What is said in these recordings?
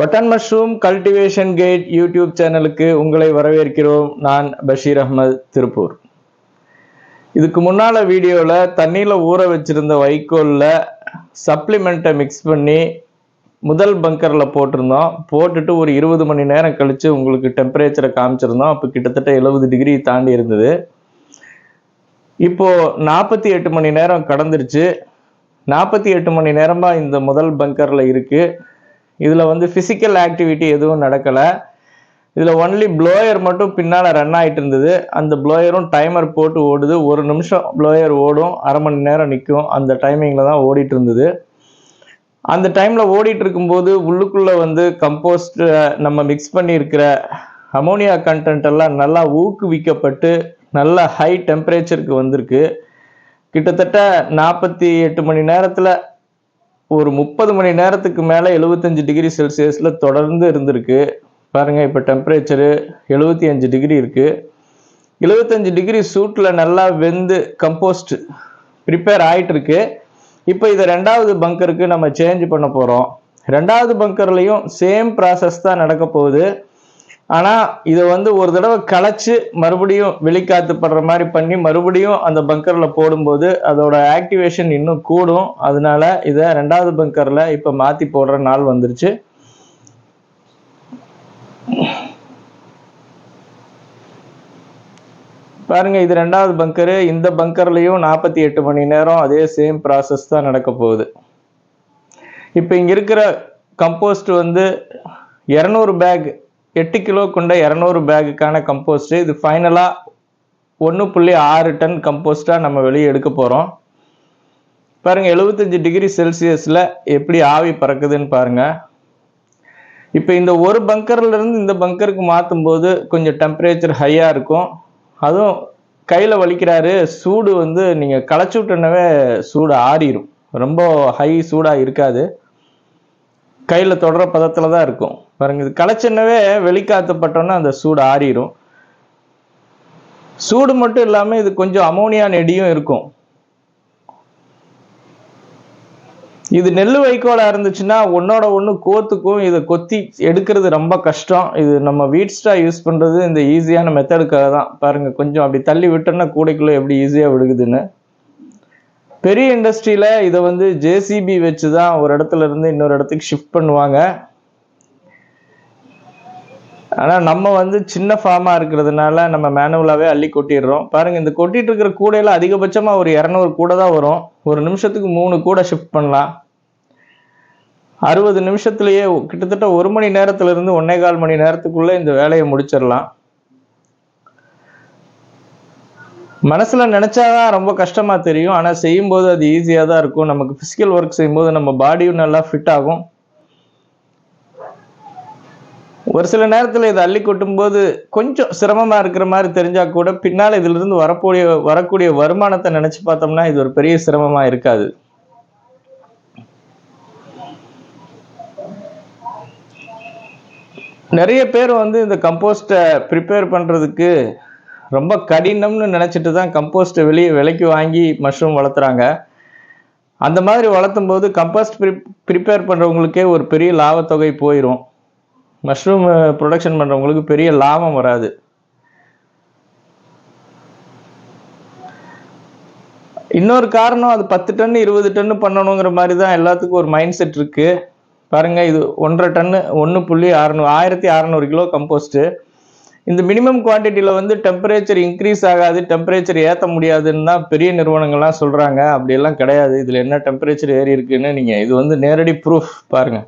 Button mushroom cultivation gate YouTube சேனலுக்கு உங்களை வரவேற்கிறோம். நான் பஷீர் அஹ்மத் திருப்பூர். இதுக்கு முன்னால வீடியோவில் தண்ணியில் ஊற வச்சிருந்த வைக்கோலில் சப்ளிமெண்ட்டை மிக்ஸ் பண்ணி முதல் பங்கரில் போட்டிருந்தோம். போட்டுட்டு ஒரு இருபது மணி நேரம் கழித்து உங்களுக்கு டெம்பரேச்சரை காமிச்சிருந்தோம். அப்போ கிட்டத்தட்ட எழுபது டிகிரி தாண்டி இருந்தது. இப்போ நாற்பத்தி எட்டு மணி நேரம் கடந்துருச்சு. நாற்பத்தி எட்டு மணி நேரமாக இந்த முதல் பங்கரில் இருக்குது இதில் வந்து ஃபிசிக்கல் ஆக்டிவிட்டி எதுவும் நடக்கலை. இதில் ஒன்லி ப்ளோயர் மட்டும் பின்னால் ரன் ஆகிட்டு இருந்தது. அந்த ப்ளோயரும் டைமர் போட்டு ஓடுது. ஒரு நிமிஷம் ப்ளோயர் ஓடும். அரை மணி நேரம் நிற்கும். அந்த டைமிங்கில் தான் ஓடிட்டு இருந்தது. அந்த டைமில் ஓடிட்டு இருக்கும்போது உள்ளுக்குள்ளே வந்து கம்போஸ்ட் நம்ம மிக்ஸ் பண்ணியிருக்கிற அமோனியா கண்டென்ட் எல்லாம் நல்லா ஊக்குவிக்கப்பட்டு நல்ல ஹை டெம்பரேச்சருக்கு வந்திருக்கு. கிட்டத்தட்ட நாற்பத்தி எட்டு மணி நேரத்தில் ஒரு முப்பது மணி நேரத்துக்கு மேலே எழுபத்தஞ்சு டிகிரி செல்சியஸில் தொடர்ந்து இருந்திருக்கு. பாருங்கள் இப்போ டெம்பரேச்சரு எழுபத்தி அஞ்சு டிகிரி இருக்குது எழுபத்தஞ்சு டிகிரி சூட்டில் நல்லா வெந்து கம்போஸ்ட் ப்ரிப்பேர் ஆகிட்டுருக்கு இப்போ இதை ரெண்டாவது பங்கருக்கு நம்ம சேஞ்ச் பண்ண போகிறோம் ரெண்டாவது பங்கர்லேயும் சேம் ப்ராசஸ் தான் நடக்க போகுது. ஆனால் இதை வந்து ஒரு தடவை களைச்சு மறுபடியும் வெளிக்காத்து படுற மாதிரி பண்ணி மறுபடியும் அந்த பங்கரில் போடும்போது அதோட ஆக்டிவேஷன் இன்னும் கூடும். அதனால இதை ரெண்டாவது பங்கரில் இப்போ மாற்றி போடுற நாள் வந்துருச்சு. பாருங்க இது ரெண்டாவது பங்கரு இந்த பங்கர்லையும் நாற்பத்தி எட்டு மணி நேரம் அதே சேம் ப்ராசஸ் தான் நடக்க போகுது. இப்போ இங்கே இருக்கிற கம்போஸ்ட் வந்து இரநூறு பேக் எட்டு கிலோ கொண்ட இரநூறு பேக்குக்கான கம்போஸ்ட் இது ஃபைனலாக ஒன்று புள்ளி ஆறு டன் கம்போஸ்ட்டாக நம்ம வெளியே எடுக்க போகிறோம் பாருங்கள் எழுபத்தஞ்சி டிகிரி செல்சியஸில் எப்படி ஆவி பறக்குதுன்னு பாருங்கள் இப்போ இந்த ஒரு பங்கர்லேருந்து இந்த பங்கருக்கு மாற்றும் போது கொஞ்சம் டெம்பரேச்சர் ஹையாக இருக்கும். அதுவும் கையில் வலிக்கிறாரு சூடு வந்து நீங்கள் களைச்சி விட்டனவே சூடு ஆறிடும் ரொம்ப ஹை சூடாக இருக்காது. கையில் தொடர பதத்தில் தான் இருக்கும். பாருங்க இது களைச்சின்னவே வெளிக்காத்தப்பட்டோன்னா அந்த சூடு ஆறிடும் சூடு மட்டும் இல்லாமல் இது கொஞ்சம் அமோனியா நெடியும் இருக்கும். இது நெல் வைக்கோலாக இருந்துச்சுன்னா ஒன்னோட ஒன்று கோத்துக்கும் இதை கொத்தி எடுக்கிறது ரொம்ப கஷ்டம். இது நம்ம வீட் யூஸ் பண்ணுறது இந்த ஈஸியான மெத்தடுக்காக தான் பாருங்கள் கொஞ்சம் அப்படி தள்ளி விட்டோன்னா கூடைக்குள்ளே எப்படி ஈஸியாக விழுகுதுன்னு. பெரிய இண்டஸ்ட்ரியில் இதை வந்து ஜேசிபி வச்சு தான் ஒரு இடத்துல இருந்து இன்னொரு இடத்துக்கு ஷிஃப்ட் பண்ணுவாங்க. ஆனால் நம்ம வந்து சின்ன ஃபார்மாக இருக்கிறதுனால நம்ம மேனுவலாகவே அள்ளி கொட்டிடுறோம். பாருங்கள் இந்த கொட்டிட்டு இருக்கிற கூடையில் அதிகபட்சமாக ஒரு இரநூறு கூடை தான் வரும். ஒரு நிமிஷத்துக்கு மூணு கூடை ஷிஃப்ட் பண்ணலாம். அறுபது நிமிஷத்துலேயே கிட்டத்தட்ட ஒரு மணி நேரத்துலேருந்து ஒன்னே கால் மணி நேரத்துக்குள்ளே இந்த வேலையை முடிச்சிடலாம். மனசில் நினச்சாதான் ரொம்ப கஷ்டமாக தெரியும். ஆனால் செய்யும்போது அது ஈஸியாக தான் இருக்கும். நமக்கு ஃபிசிக்கல் ஒர்க் செய்யும்போது நம்ம பாடியும் நல்லா ஃபிட் ஆகும். ஒரு சில நேரத்தில் இதை அள்ளி கொட்டும்போது கொஞ்சம் சிரமமாக இருக்கிற மாதிரி தெரிஞ்சால் கூட பின்னால் இதிலிருந்து வரக்கூடிய வரக்கூடிய வருமானத்தை நினச்சி பார்த்தோம்னா இது ஒரு பெரிய சிரமமாக இருக்காது. நிறைய பேர் வந்து இந்த கம்போஸ்ட்டை ப்ரிப்பேர் பண்ணுறதுக்கு ரொம்ப கடினம்னு நினச்சிட்டு தான் கம்போஸ்ட் வெளியே விலைக்கு வாங்கி மஷ்ரூம் வளர்த்துறாங்க. அந்த மாதிரி வளர்த்தும் போது கம்போஸ்ட் ப்ரி ப்ரிப்பேர் பண்ணுறவங்களுக்கே ஒரு பெரிய லாபத்தொகை போயிடும் மஷ்ரூம் ப்ரொடக்ஷன் பண்ணுறவங்களுக்கு பெரிய லாபம் வராது. இன்னொரு காரணம் அது பத்து டன்னு இருபது டன்னு பண்ணணுங்கிற மாதிரி தான் எல்லாத்துக்கும் ஒரு மைண்ட் செட் இருக்குது பாருங்கள் இது ஒன்றரை டன்னு ஒன்று புள்ளி அறநூறு ஆயிரத்தி அறநூறு கிலோ கம்போஸ்ட்டு இந்த மினிமம் குவான்டிட்டியில் வந்து டெம்பரேச்சர் இன்க்ரீஸ் ஆகாது டெம்பரேச்சர் ஏற்ற முடியாதுன்னு தான் பெரிய நிறுவனங்கள்லாம் சொல்கிறாங்க அப்படியெல்லாம் கிடையாது. இதில் என்ன டெம்பரேச்சர் ஏறி இருக்குன்னு நீங்கள் இது வந்து நேரடி ப்ரூஃப் பாருங்கள்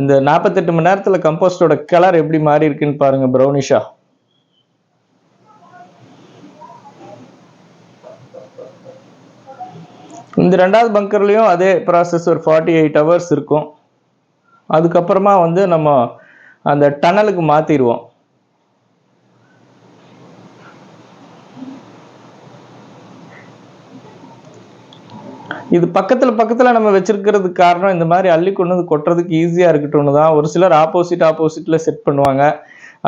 இந்த நாற்பத்தெட்டு மணி நேரத்தில் கம்போஸ்டோட கலர் எப்படி மாறி இருக்குன்னு பாருங்க ப்ரௌனிஷா இந்த ரெண்டாவது பங்கர்லேயும் அதே ப்ராசஸ் ஒரு ஃபார்ட்டி எயிட் ஹவர்ஸ் இருக்கும். அதுக்கப்புறமா வந்து நம்ம அந்த டனலுக்கு மாற்றிடுவோம் இது பக்கத்தில் பக்கத்தில் நம்ம வச்சிருக்கிறதுக்கு காரணம் இந்த மாதிரி அள்ளி கொண்டு வந்து கொட்டுறதுக்கு ஈஸியாக இருக்கட்டும்னு தான். ஒரு சிலர் ஆப்போசிட் ஆப்போசிட்டில் செட் பண்ணுவாங்க.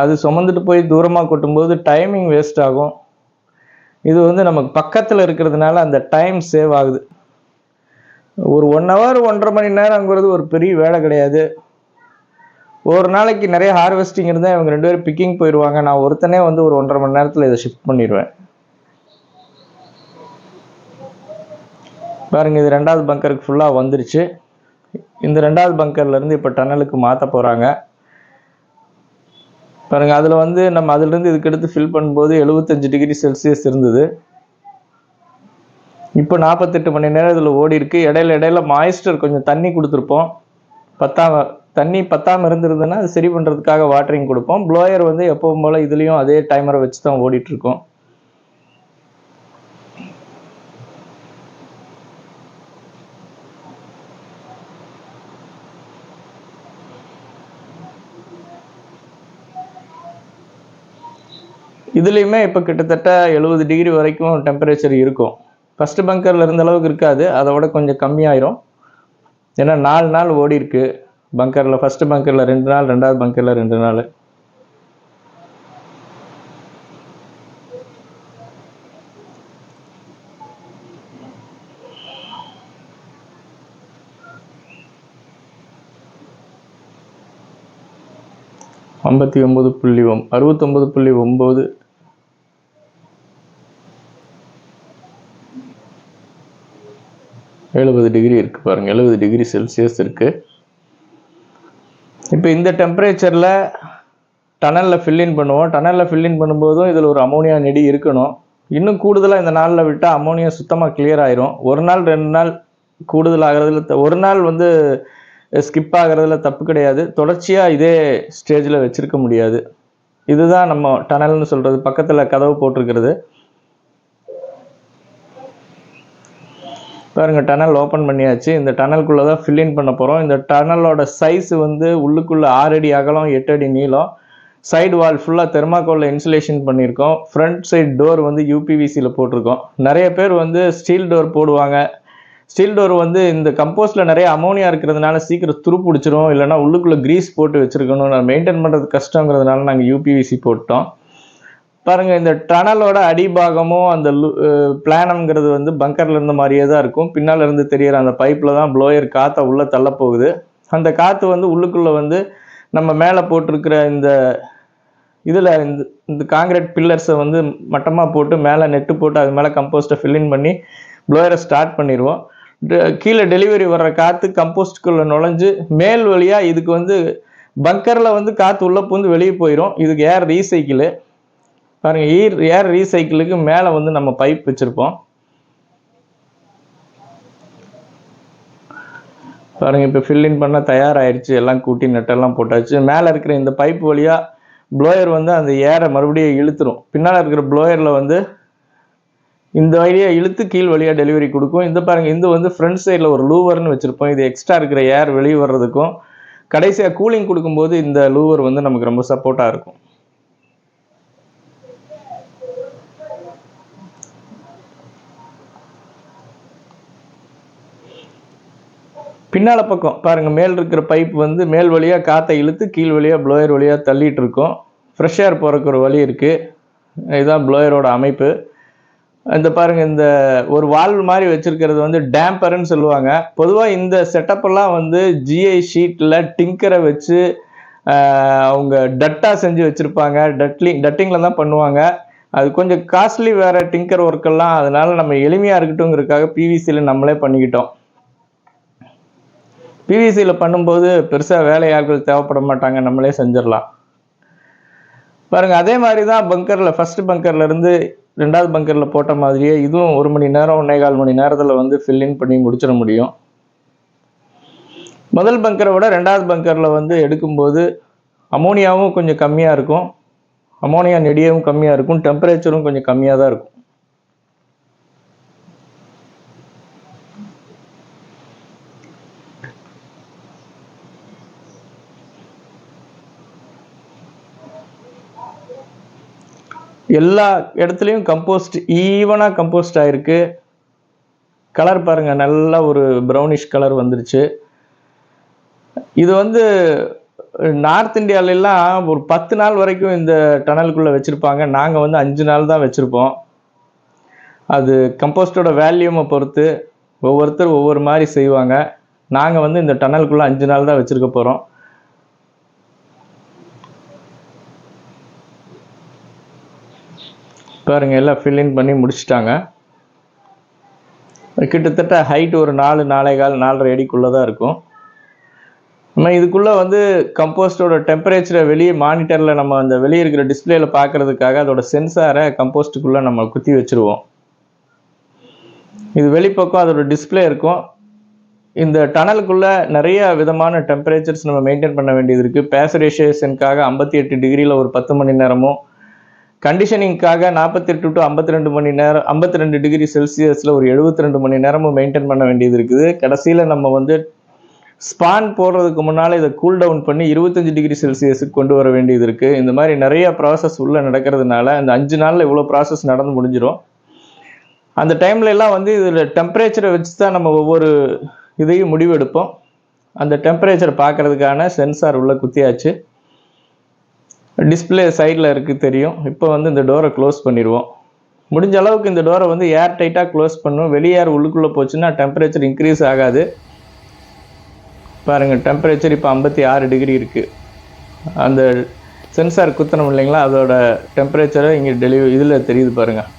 அது சுமந்துட்டு போய் தூரமாக கொட்டும்போது டைமிங் வேஸ்ட் ஆகும். இது வந்து நமக்கு பக்கத்தில் இருக்கிறதுனால அந்த டைம் சேவ் ஆகுது. ஒரு ஒன் ஹவர் ஒன்றரை மணி நேரங்கிறது ஒரு பெரிய வேலை கிடையாது. ஒரு நாளைக்கு நிறைய ஹார்வெஸ்டிங் இருந்தால் இவங்க ரெண்டு பேரும் பிக்கிங் போயிடுவாங்க நான் ஒருத்தனே வந்து ஒரு ஒன்றரை மணி நேரத்தில் இதை ஷிஃப்ட் பண்ணிடுவேன். பாருங்கள் இது ரெண்டாவது பங்கருக்கு ஃபுல்லாக வந்துருச்சு. இந்த ரெண்டாவது பங்கர்லேருந்து இப்போ டனலுக்கு மாற்ற போகிறாங்க பாருங்கள் அதில் வந்து நம்ம அதிலிருந்து இதுக்கு எடுத்து ஃபில் பண்ணும்போது எழுபத்தஞ்சு டிகிரி செல்சியஸ் இருந்தது. இப்போ நாற்பத்தெட்டு மணி நேரம் இதில் ஓடி இருக்கு. இடையில இடையில மாய்ஸ்டர் கொஞ்சம் தண்ணி கொடுத்துருப்போம். பத்தாம தண்ணி பத்தாம இருந்திருந்ததுன்னா அது சரி பண்ணுறதுக்காக வாட்டரிங் கொடுப்போம். ப்ளோயர் வந்து எப்பவும் போல் இதுலேயும் அதே டைமரை வச்சு தான் ஓடிட்டு இதுலேயுமே இப்போ கிட்டத்தட்ட எழுபது டிகிரி வரைக்கும் டெம்பரேச்சர் இருக்கும். ஃபஸ்ட்டு பங்கரில் இருந்த அளவுக்கு இருக்காது. அதை விட கொஞ்சம் கம்மியாயிரும். ஏன்னா நாலு நாள் ஓடி இருக்கு. பங்கரில் ஃபஸ்ட்டு பங்கரில் ரெண்டு நாள் ரெண்டாவது பங்கரில் ரெண்டு நாள். ஐம்பத்தி ஒம்பது புள்ளி ஒம் அறுபத்தொம்பது புள்ளி ஒம்பது எழுபது டிகிரி இருக்கு பாருங்க. எழுபது டிகிரி செல்சியஸ் இருக்கு. இப்போ இந்த டெம்பரேச்சரில் டனலில் ஃபில்லின் பண்ணுவோம். டனலில் ஃபில்லின் பண்ணும்போதும் இதில் ஒரு அமோனியா நெடி இருக்கணும். இன்னும் கூடுதலாக இந்த நாளில் விட்டால் அமோனியா சுத்தமாக கிளியர் ஆயிரும். ஒரு நாள் ரெண்டு நாள் கூடுதல் ஆகிறதுல ஒரு நாள் வந்து ஸ்கிப் ஆகிறதுல தப்பு கிடையாது. தொடர்ச்சியாக இதே ஸ்டேஜில் வச்சுருக்க முடியாது. இதுதான் நம்ம டனல்னு சொல்கிறது பக்கத்தில் கதவு போட்டிருக்கிறது. பாருங்க டனல் ஓப்பன் பண்ணியாச்சு. இந்த டனலுக்குள்ளே தான் ஃபில்லின் பண்ண போகிறோம் இந்த டனலோட சைஸ் வந்து உள்ளுக்குள்ளே ஆறு அடி அகலம் எட்டு அடி நீளம். சைடு வால் ஃபுல்லாக தெர்மாக்கோலில் இன்சுலேஷன் பண்ணியிருக்கோம். ஃப்ரண்ட் சைடு டோர் வந்து யூபிவிசியில் போட்டிருக்கோம். நிறைய பேர் வந்து ஸ்டீல் டோர் போடுவாங்க. ஸ்டீல் டோர் வந்து இந்த கம்போஸ்டில் நிறைய அமோனியா இருக்கிறதுனால சீக்கிரம் துரு பிடிச்சிரும் இல்லைனா உள்ளுக்குள்ளே க்ரீஸ் போட்டு வச்சுருக்கணும். நான் மெயின்டைன் பண்ணுறது கஷ்டங்கிறதுனால நாங்கள் யூபிவிசி போட்டோம். பாருங்க இந்த டனலோட அடிபாகமும் அந்த பிளானம்ங்கிறது வந்து பங்கர்ல இருந்த மாதிரியே தான் இருக்கும். பின்னால இருந்து தெரியற அந்த பைப்ல தான் ப்ளோயர் காற்றை உள்ள தள்ள போகுது அந்த காற்று வந்து உள்ளுக்குள்ள வந்து நம்ம மேலே போட்டிருக்கிற இந்த இதில் இந்த இந்த காங்கிரீட் பில்லர்ஸை வந்து மட்டமாக போட்டு மேலே நெட்டு போட்டு அது மேலே கம்போஸ்ட்டை ஃபில்லின் பண்ணி ப்ளோயரை ஸ்டார்ட் பண்ணிடுவோம் கீழே டெலிவரி வர்ற காற்று கம்போஸ்ட்டுக்குள்ளே நுழைஞ்சு மேல் வழியாக இதுக்கு வந்து பங்கரில் வந்து காற்று உள்ளே பூந்து வெளியே போயிடும் இதுக்கு ஏர் ரீசைக்கிள் பாருங்கள் ஏர் ஏர் ரீசைக்கிளுக்கு மேலே வந்து நம்ம பைப் வச்சுருப்போம். பாருங்கள் இப்போ ஃபில்லிங் பண்ண தயாராகிடுச்சு எல்லாம் கூட்டி நட்டெல்லாம் போட்டாச்சு. மேலே இருக்கிற இந்த பைப் வழியாக ப்ளோயர் வந்து அந்த ஏரை மறுபடியும் இழுத்துரும். பின்னால் இருக்கிற ப்ளோயரில் வந்து இந்த வழியாக இழுத்து கீழ் வழியாக டெலிவரி கொடுக்கும். இந்த பாருங்கள் இந்த வந்து ஃப்ரண்ட் சைடில் ஒரு லூவர்னு வச்சுருப்போம். இது எக்ஸ்ட்ரா இருக்கிற ஏர் வெளியே வர்றதுக்கும் கடைசியாக கூலிங் கொடுக்கும்போது இந்த லூவர் வந்து நமக்கு ரொம்ப சப்போர்ட்டாக இருக்கும். பின்னால் பக்கம் பாருங்கள் மேல் இருக்கிற பைப் வந்து மேல் வழியாக காற்றை இழுத்து கீழ் வழியாக ப்ளோயர் வழியாக தள்ளிகிட்டு இருக்கோம். ஃப்ரெஷ் ஏர் போகிறக்கு ஒரு வழி இருக்குது இதுதான் ப்ளோயரோட அமைப்பு. இந்த பாருங்கள் இந்த ஒரு வால்வ் மாதிரி வச்சுருக்கிறது வந்து டேம்பர்னு சொல்லுவாங்க. பொதுவாக இந்த செட்டப் எல்லாம் வந்து ஜிஐ ஷீட்டில் டிங்கரை வச்சு அவங்க டட்டாக செஞ்சு வச்சுருப்பாங்க. டட்லிங் டட்டிங்கில் தான் பண்ணுவாங்க. அது கொஞ்சம் காஸ்ட்லி வேறு டிங்கர் ஒர்க்கெல்லாம் அதனால் நம்ம எளிமையாக இருக்கட்டுங்கிறதுக்காக பிவிசியில் நம்மளே பண்ணிக்கிட்டோம். பிவிசியில் பண்ணும்போது பெருசாக வேலையாட்கள் தேவைப்பட மாட்டாங்க நம்மளே செஞ்சிடலாம். பாருங்கள் அதே மாதிரி தான் பங்கரில் ஃபஸ்ட்டு பங்கர்லேருந்து ரெண்டாவது பங்கரில் போட்ட மாதிரியே இதுவும் ஒரு மணி நேரம் ஒன்றே கால் மணி நேரத்தில் வந்து ஃபில்லிங் பண்ணி முடிச்சிட முடியும். முதல் பங்கரை விட ரெண்டாவது பங்கரில் வந்து எடுக்கும்போது அமோனியாவும் கொஞ்சம் கம்மியாக இருக்கும். அமோனியா நெடியவும் கம்மியாக இருக்கும் டெம்பரேச்சரும் கொஞ்சம் கம்மியாக தான் இருக்கும். எல்லா இடத்துலையும் கம்போஸ்ட் ஈவனாக கம்போஸ்ட் ஆகிருக்கு கலர் பாருங்க நல்லா ஒரு ப்ரௌனிஷ் கலர் வந்துருச்சு. இது வந்து நார்த் இந்தியாவிலலாம் ஒரு பத்து நாள் வரைக்கும் இந்த டனலுக்குள்ளே வச்சுருப்பாங்க. நாங்கள் வந்து அஞ்சு நாள் தான் வச்சுருப்போம். அது கம்போஸ்டோட வேல்யூமை பொறுத்து ஒவ்வொருத்தர் ஒவ்வொரு மாதிரி செய்வாங்க. நாங்கள் வந்து இந்த டனலுக்குள்ளே அஞ்சு நாள் தான் வச்சுருக்க போகிறோம் பாருங்கள் எல்லாம் ஃபில்லிங் பண்ணி முடிச்சிட்டாங்க. கிட்டத்தட்ட ஹைட் ஒரு நாலு நாலே கால் நாலரை அடிக்குள்ளே தான் இருக்கும். நம்ம இதுக்குள்ளே வந்து கம்போஸ்டோட டெம்பரேச்சரை வெளியே மானிட்டரில் நம்ம அந்த வெளியே இருக்கிற டிஸ்பிளேயில் பார்க்கறதுக்காக அதோட சென்சாரை கம்போஸ்ட்டுக்குள்ளே நம்ம குத்தி வச்சுருவோம். இது வெளிப்பக்கம் அதோட டிஸ்பிளே இருக்கும். இந்த டனலுக்குள்ளே நிறைய விதமான டெம்பரேச்சர்ஸ் நம்ம மெயின்டைன் பண்ண வேண்டியது இருக்குது பேசரேஷேஷனுக்காக ஐம்பத்தி எட்டு டிகிரியில் ஒரு பத்து மணி நேரமும் கண்டிஷனிங்காக நாற்பத்தெட்டு டு ஐம்பத்தி ரெண்டு மணி நேரம் ஐம்பத்தி ரெண்டு டிகிரி செல்சியஸில் ஒரு எழுபத்தி ரெண்டு மணி நேரமும் மெயின்டைன் பண்ண வேண்டியது இருக்குது. கடைசியில் நம்ம வந்து ஸ்பான் போடுறதுக்கு முன்னால் இதை கூல் டவுன் பண்ணி இருபத்தஞ்சி டிகிரி செல்சியஸுக்கு கொண்டு வர வேண்டியது இருக்குது இந்த மாதிரி நிறைய ப்ராசஸ் உள்ளே நடக்கிறதுனால இந்த அஞ்சு நாளில் இவ்வளோ ப்ராசஸ் நடந்து முடிஞ்சிடும் அந்த டைம்ல எல்லாம் வந்து இதில் டெம்பரேச்சரை வச்சு தான் நம்ம ஒவ்வொரு இதையும் முடிவெடுப்போம். அந்த டெம்பரேச்சர் பார்க்கறதுக்கான சென்சார் உள்ளே குத்தியாச்சு. டிஸ்பிளே சைடில் இருக்குது தெரியும். இப்போ வந்து இந்த டோரை க்ளோஸ் பண்ணிடுவோம். முடிஞ்ச அளவுக்கு இந்த டோரை வந்து ஏர் டைட்டாக க்ளோஸ் பண்ணும். வெளியேர் உள்ளுக்குள்ளே போச்சுன்னா டெம்பரேச்சர் இன்க்ரீஸ் ஆகாது. பாருங்கள் டெம்பரேச்சர் இப்போ ஐம்பத்தி ஆறு டிகிரி இருக்குது அந்த சென்சார் குத்தணும் இல்லைங்களா? அதோட டெம்பரேச்சரை இங்கே டெலிவரி இதில் தெரியுது பாருங்கள்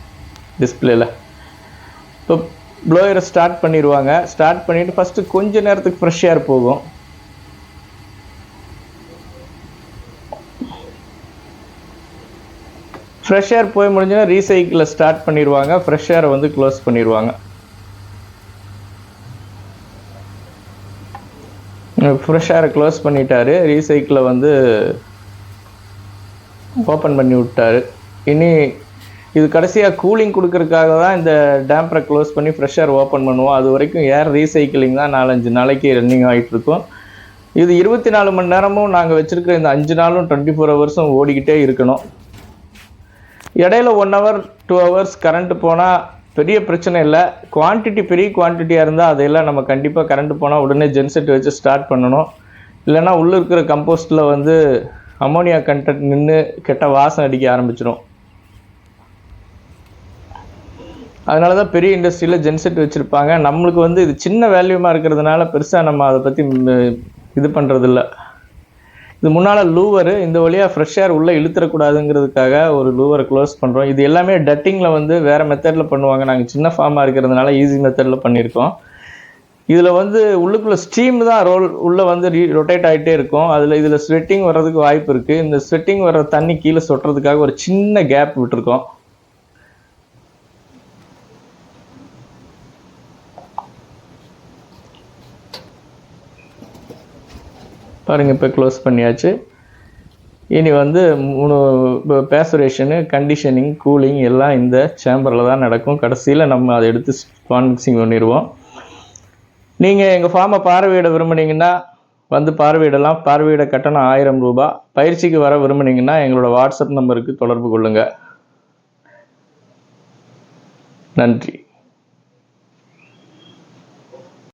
டிஸ்பிளேல இப்போ ப்ளோயரை ஸ்டார்ட் பண்ணிடுவாங்க. ஸ்டார்ட் பண்ணிவிட்டு ஃபஸ்ட்டு கொஞ்ச நேரத்துக்கு ஃப்ரெஷ் ஏர் போகும். ஃப்ரெஷ் ஏர் போய் முடிஞ்சுன்னா ரீசைக்கிளை ஸ்டார்ட் பண்ணிடுவாங்க. ஃப்ரெஷ் ஏரை வந்து க்ளோஸ் பண்ணிடுவாங்க. ஃப்ரெஷ் ஏரை க்ளோஸ் பண்ணிட்டாரு. ரீசைக்கிளை வந்து ஓப்பன் பண்ணி விட்டாரு. இனி இது கடைசியாக கூலிங் கொடுக்கறதுக்காக தான் இந்த டேம்பரை க்ளோஸ் பண்ணி ஃப்ரெஷ் ஏர் ஓப்பன் பண்ணுவோம். அது வரைக்கும் ஏர் ரீசைக்கிளிங் தான் நாலஞ்சு நாளைக்கு ரன்னிங் ஆகிட்டுருக்கும் இது இருபத்தி நாலு மணி நேரமும் நாங்கள் வச்சுருக்கிற இந்த அஞ்சு நாளும் டுவெண்ட்டி ஃபோர் ஹவர்ஸும் ஓடிக்கிட்டே இருக்கணும். இடையில one hour two hours current போனால் பெரிய பிரச்சனை இல்லை. குவான்டிட்டி பெரிய குவான்டிட்டியாக இருந்தால் அதையெல்லாம் நம்ம கண்டிப்பாக கரண்ட் போனால் உடனே ஜென்செட் வச்சு ஸ்டார்ட் பண்ணணும். இல்லைன்னா உள்ளே இருக்கிற கம்போஸ்ட்டில் வந்து அமோனியா கண்டென்ட் நின்று கெட்ட வாசம் அடிக்க ஆரம்பிச்சிடும் அதனால தான் பெரிய இண்டஸ்ட்ரியில் ஜென்செட் வச்சுருப்பாங்க. நம்மளுக்கு வந்து இது சின்ன வேல்யூமாக இருக்கிறதுனால பெருசாக நம்ம அதை பற்றி இது பண்ணுறதில்ல இது முன்னால் லூவரு இந்த வழியாக ஃப்ரெஷ் ஏர் உள்ளே இழுத்துறக்கூடாதுங்கிறதுக்காக ஒரு லூவரை க்ளோஸ் பண்ணுறோம் இது எல்லாமே டட்டிங்கில் வந்து வேறு மெத்தடில் பண்ணுவாங்க. நாங்கள் சின்ன ஃபார்மாக இருக்கிறதுனால ஈஸி மெத்தடில் பண்ணியிருக்கோம். இதில் வந்து உள்ளுக்குள்ளே ஸ்டீம் தான் ரோல் உள்ளே வந்து ரீ ரொட்டேட் ஆகிட்டே இருக்கும். அதில் இதில் ஸ்வெட்டிங் வர்றதுக்கு வாய்ப்பு இருக்குது இந்த ஸ்வெட்டிங் வர்ற தண்ணி கீழே சொட்டுறதுக்காக ஒரு சின்ன கேப் விட்டுருக்கோம். பாருங்கள் இப்போ க்ளோஸ் பண்ணியாச்சு. இனி வந்து மூணு பேசுரேஷனு கண்டிஷனிங் கூலிங் எல்லாம் இந்த சேம்பரில் தான் நடக்கும். கடைசியில் நம்ம அதை எடுத்து ஸ்பான் பண்ணிடுவோம். நீங்கள் எங்கள் ஃபார்மை பார்வையிட விரும்புனீங்கன்னா வந்து பார்வையிடலாம். பார்வையிட கட்டணம் ஆயிரம் ரூபாய். பயிற்சிக்கு வர விரும்புனீங்கன்னா எங்களோட வாட்ஸ்அப் நம்பருக்கு தொடர்பு கொள்ளுங்கள் நன்றி.